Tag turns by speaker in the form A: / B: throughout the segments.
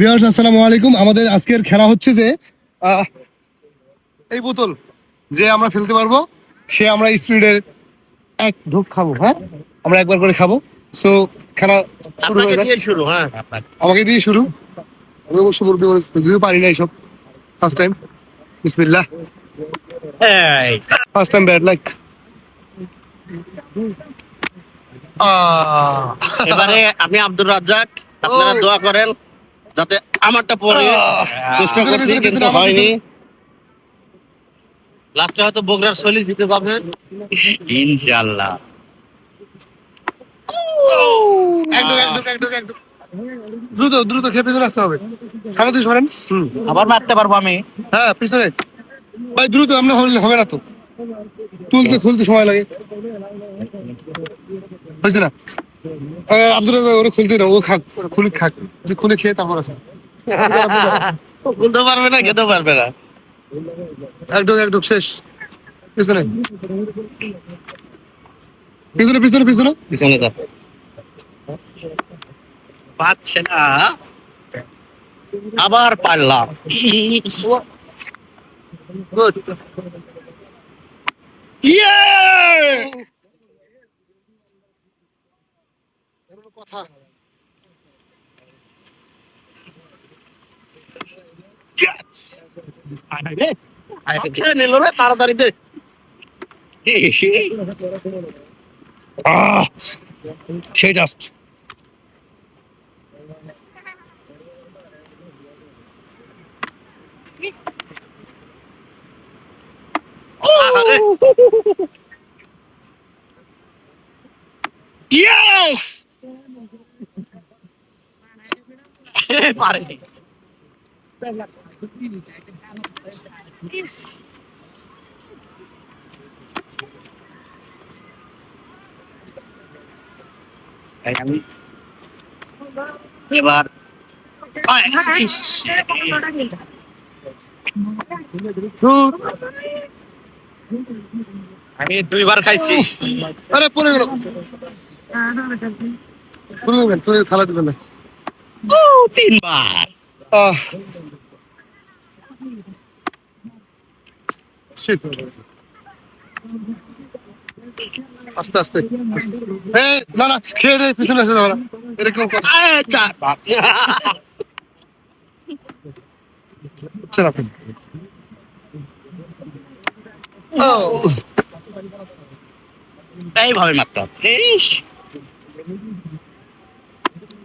A: বিহার আসসালামু আলাইকুম। আমাদের আজকের খেলা হচ্ছে যে এই বোতল যে আমরা ফেলতে পারব সে আমরা স্পিডের এক ঢোক খাব হ্যাঁ? আমরা একবার করে খাব। সো খেলা শুরু হয়ে
B: শুরু হ্যাঁ।
A: আমাকে দিয়ে শুরু। আমি অবশ্য মুরগি মাংস যদিও পারি না এইসব ফার্স্ট টাইম বিসমিল্লাহ। ফার্স্ট টাইম ব্যাড লাইক
B: এবারে আমি আব্দুর রাজ্জাক আপনারা। দোয়া করেন। যাতে আমারটা পরে চেষ্টা করছি কিন্তু হয়নি। লাস্টে হয়তো বগুড়ার সলি জিতে যাবে ইনশাআল্লাহ।
A: দ্রুত দ্রুত খেয়ে পিছনে আসতে হবে। সরেন।
B: আবার মারতে পারব আমি।
A: হ্যাঁ পিছনে। ভাই দ্রুত আমরা হলে হবে না তো। তুলতে খুলতে সময় লাগে। বুঝলি না? আব্দুল ওরা খুলতে না ও খাক খুলে খাক। যে খুলে খেয়ে তারপর আসে।
B: বলতে পারবে না খেতে পারবে না।
A: একডোক একডোক শেষ। পিছনে। পিছনে পিছনে পিছনে।
B: পিছনে যা পাচ্ছে না। আবার পারলাম।
A: গুড
B: ইয়ে
A: কথা।
B: খেয়ে তাড়াতাড়ি দে
A: সেই জাস্ট
B: আহারে। এই আমি এবার আমি দুইবার খাইছি।
A: আরে পড়ে গেল। তুলে নেবেন তুলে থালা দিবেন না।
B: তিনবার।
A: আস্তে আস্তে। এই না না খেয়ে দে পিছনে আসে যাবে না এরকম কথা? ও।
B: এইভাবে ইস।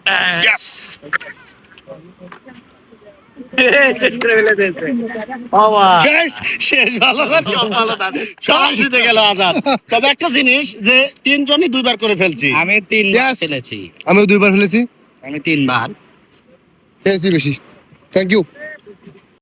A: ইয়েস
B: আজাদ। তবে একটা জিনিস যে তিনজনই দুইবার করে ফেলছি।
C: আমি তিনবার
A: Yes.
C: খেলেছি
A: দুইবার ফেলেছি।
C: আমি তিনবার।
A: খেয়েছি বেশি। Thank you